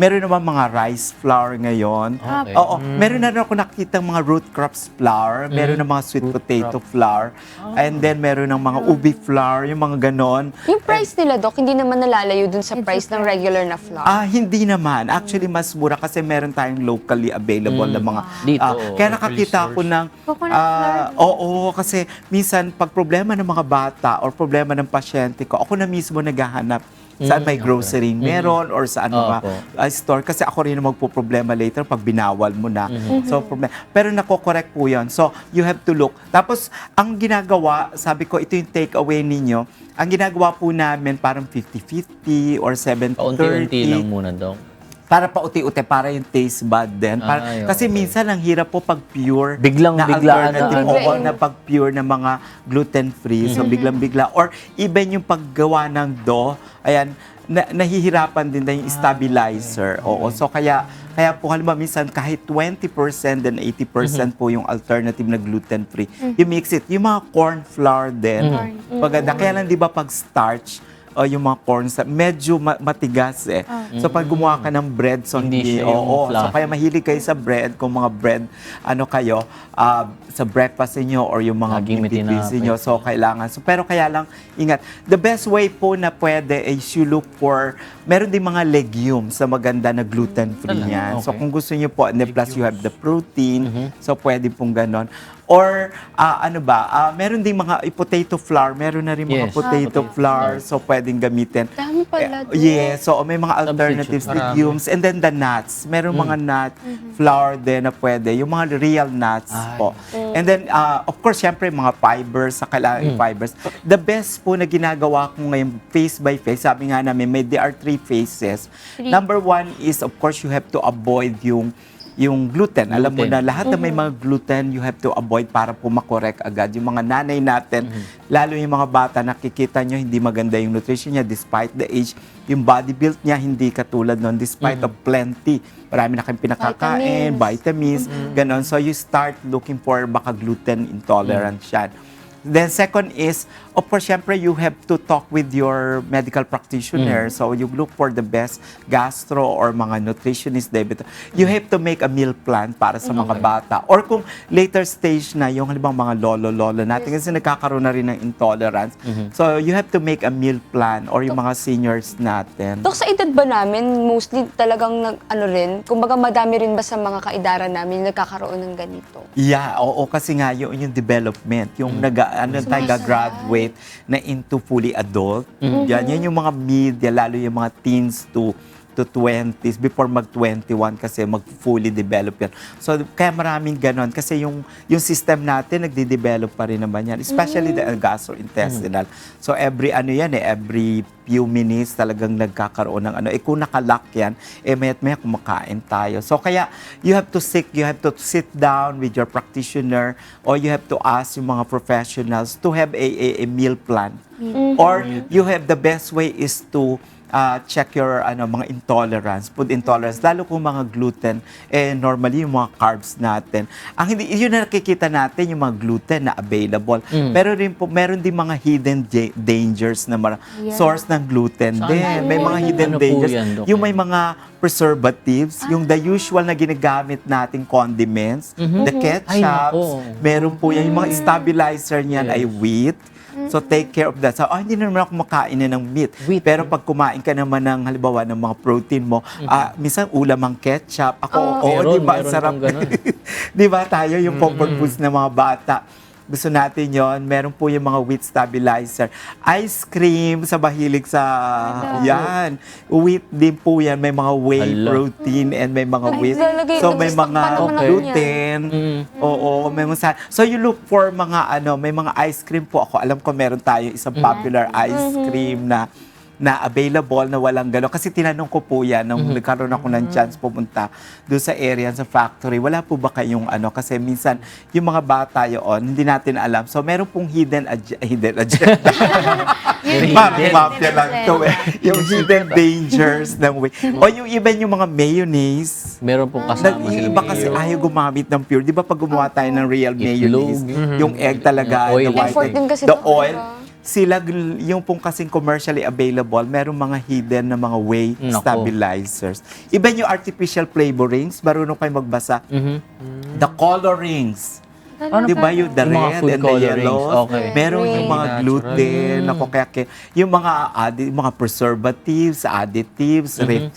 Meron naman mga rice flour ngayon. Okay. Oo, meron na rin ako nakita mga root crops flour, meron ng mga sweet potato flour, and then meron ng mga ubi flour, yung mga ganon. Yung price nila, Dok, hindi naman nalalayo dun sa price ng regular na flour. Ah, hindi naman. Actually, mas mura kasi meron tayong locally available na mga... Dito, ah, kaya locally nakakita ako ng... Coconut ah, oo, kasi minsan pag problema ng mga bata or problema ng pasyente ko, ako na mismo naghahanap saan may grocery meron or saan mga Opo. ah, store kasi ako rin ang magpo-problema later pag binawal mo na. So problem. Pero nako-correct po 'yon. So you have to look. Tapos ang ginagawa, sabi ko ito yung take away ninyo. Ang ginagawa po namin parang 50-50 or 70-30 Paunti-unti lang muna, Dok. Para pauti-uti para yung taste bud din. Para, Ay, kasi okay. minsan ang hirap po pag pure Biglang- na biglaan na alternative. ano. Oo, na pag pure na mga gluten-free. So biglang-bigla. Or even yung paggawa ng dough, ayan, na, nahihirapan din na yung stabilizer. Oo, so kaya kaya po halimbawa minsan kahit 20% and 80% po yung alternative na gluten-free. You mix it. Yung mga corn flour din. Paganda. Kaya lang di ba pag starch, o yung mga corn sa medyo ma- matigas eh. So pag gumawa ka ng bread, so Hindi hindi, siya yung oo. So fluffy. kaya mahilig kayo sa bread, kung mga bread, ano kayo, ah, sa breakfast niyo or yung mga Laging may niyo. So kailangan. So pero kaya lang, ingat. The best way po na pwede is you look for, meron din mga legumes sa maganda na gluten-free Talaga? yan. So Okay. kung gusto niyo po, and then plus you have the protein, Mm-hmm. so pwede pong ganon. Or ah, ano ba, ah, meron din mga eh, potato flour, meron na rin mga Yes. potato flour, so pwedeng gamitin. Dami pala Eh, doon. Yes, so may mga alternatives, Substitute. legumes, and then the nuts. Meron mga nut Mm-hmm. flour din na pwede, yung mga real nuts Ay. po. And then, uh, of course, syempre, mga fibers, sa kailangan yung fibers. The best po na ginagawa ko ngayon, face by face, sabi nga namin, may, there are three phases. Number one is, of course, you have to avoid yung yung gluten. Alam mo Gluten. na lahat na may mga gluten, you have to avoid para po makorek agad. Yung mga nanay natin, lalo yung mga bata, nakikita nyo hindi maganda yung nutrition niya despite the age. Yung body build niya hindi katulad nun despite of plenty. Marami na kayong pinakakain, vitamins, ganon. So you start looking for baka gluten intolerant yan. Then second is, of course, syempre you have to talk with your medical practitioner. So you look for the best gastro or mga nutritionist, diabetes. You have to make a meal plan para sa mga bata. Or kung later stage na, yung halimbawa mga lolo-lolo natin, kasi nagkakaroon na rin ng intolerance. So you have to make a meal plan or yung mga seniors natin. Dok, sa edad ba namin, mostly talagang nag, ano rin, kumbaga madami rin ba sa mga kaedara namin nagkakaroon ng ganito? Yeah, oo kasi nga yun yung development, yung nag ano tayo graduate na into fully adult. Yan, yan yung mga media lalo yung mga teens to to 20s before mag 21 kasi mag fully develop yan. So kaya maraming ganon kasi yung yung system natin nagde-develop pa rin naman yan, especially the gastrointestinal. So every ano yan eh, every few minutes talagang nagkakaroon ng ano. Eh kung nakalock yan, eh mayat maya kumakain tayo. So kaya you have to seek, you have to sit down with your practitioner or you have to ask yung mga professionals to have a, a, a meal plan. Or you have the best way is to uh, check your ano mga intolerance, food intolerance, lalo kung mga gluten, eh normally yung mga carbs natin. Ang hindi yun na nakikita natin yung mga gluten na available. Pero rin po meron din mga hidden da- dangers na mara- source ng gluten Saan din. po? May mga hidden Ano po dangers. yan, yung may mga preservatives, yung the usual na ginagamit nating condiments, the Ay, ketchups, nako. meron po yan. Yung mga stabilizer niyan ay wheat. So take care of that. So, oh, hindi na naman ako kumakain na ng meat. Wheat. Pero pag kumain ka naman ng halimbawa ng mga protein mo, ah, minsan ulam ang ketchup. Ako, oo, Meron, di ba? Ang meron sarap. pong ganun. di ba tayo yung comfort foods ng mga bata. Gusto natin yon Meron po yung mga wheat stabilizer. Ice cream sa bahilig sa... Yan. Wheat din po yan. May mga whey Hala. protein and may mga Ay, wheat. lalagay- So may nag-stock mga pa naman ako gluten. Mm. Oo, may mga So you look for mga ano, may mga ice cream po ako. Alam ko meron tayo isang popular ice cream na na available na walang gano'n. Kasi tinanong ko po yan nung nagkaroon ako ng chance pumunta doon sa area, sa factory. Wala po ba kayong ano? Kasi minsan, yung mga bata yun, hindi natin alam. So, meron pong hidden, ag- hidden agenda. Parang mafia lang to eh. Yung hidden dangers ng way. O yung even yung mga mayonnaise, Meron pong kasama sila. iba kasi ayaw gumamit ng pure. Di ba pag gumawa tayo ng real mayonnaise, yung egg talaga, the white egg, the oil? Sila, yung pong kasing commercially available, merong mga hidden na mga whey Nako. stabilizers. Iba yung artificial flavorings, marunong kayo magbasa. Mhm. The colorings. Ano Di ba yung the Yung mga red food and the colorings, yellow? okay. Meron yung mga Natural. gluten, Mm. ako kaya kaya- yung mga addi- mga preservatives, additives, Mm-hmm.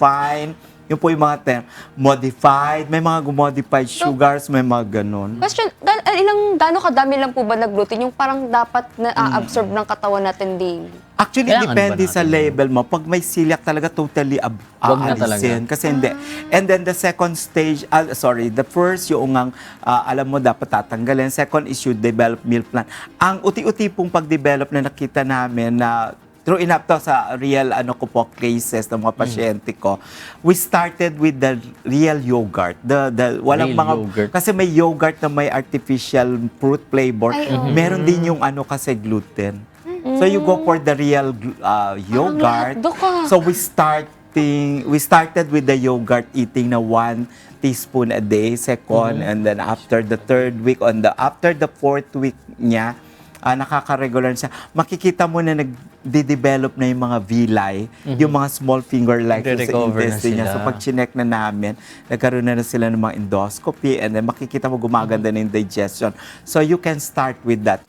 Yung po yung mga term, modified, may mga modified sugars, may mga ganun. Question, ga- ah, ilang, gaano kadami lang po ba na gluten? Yung parang dapat na-absorb ng katawan natin daily? Actually, Kailangan depende ba sa label mo. Pag may celiac talaga, totally ab- Wag na aalisin. Kasi hindi. And then the second stage, ah, sorry, the first yung ang, ah, alam mo, dapat tatanggalin. Second is you develop meal plan. Ang uti-uti pong pag-develop na nakita namin na True enough to sa real ano ko po cases ng Mm. mga pasyente ko. We started with the real yogurt. The the walang Real mga yogurt. kasi may yogurt na may artificial fruit flavor. Ay, oo. Meron din yung ano kasi gluten. So you go for the real uh, yogurt. lahat, Dok, ah. So we starting we started with the yogurt eating na one teaspoon a day, second, and then after the third week on the after the fourth week niya, ah, nakaka-regular siya. Makikita mo na nag-develop na yung mga villi, yung mga small finger like sa intestine niya. So pag chinek na namin, nagkaroon na, na sila ng mga endoscopy and then makikita mo gumaganda na yung digestion. So you can start with that.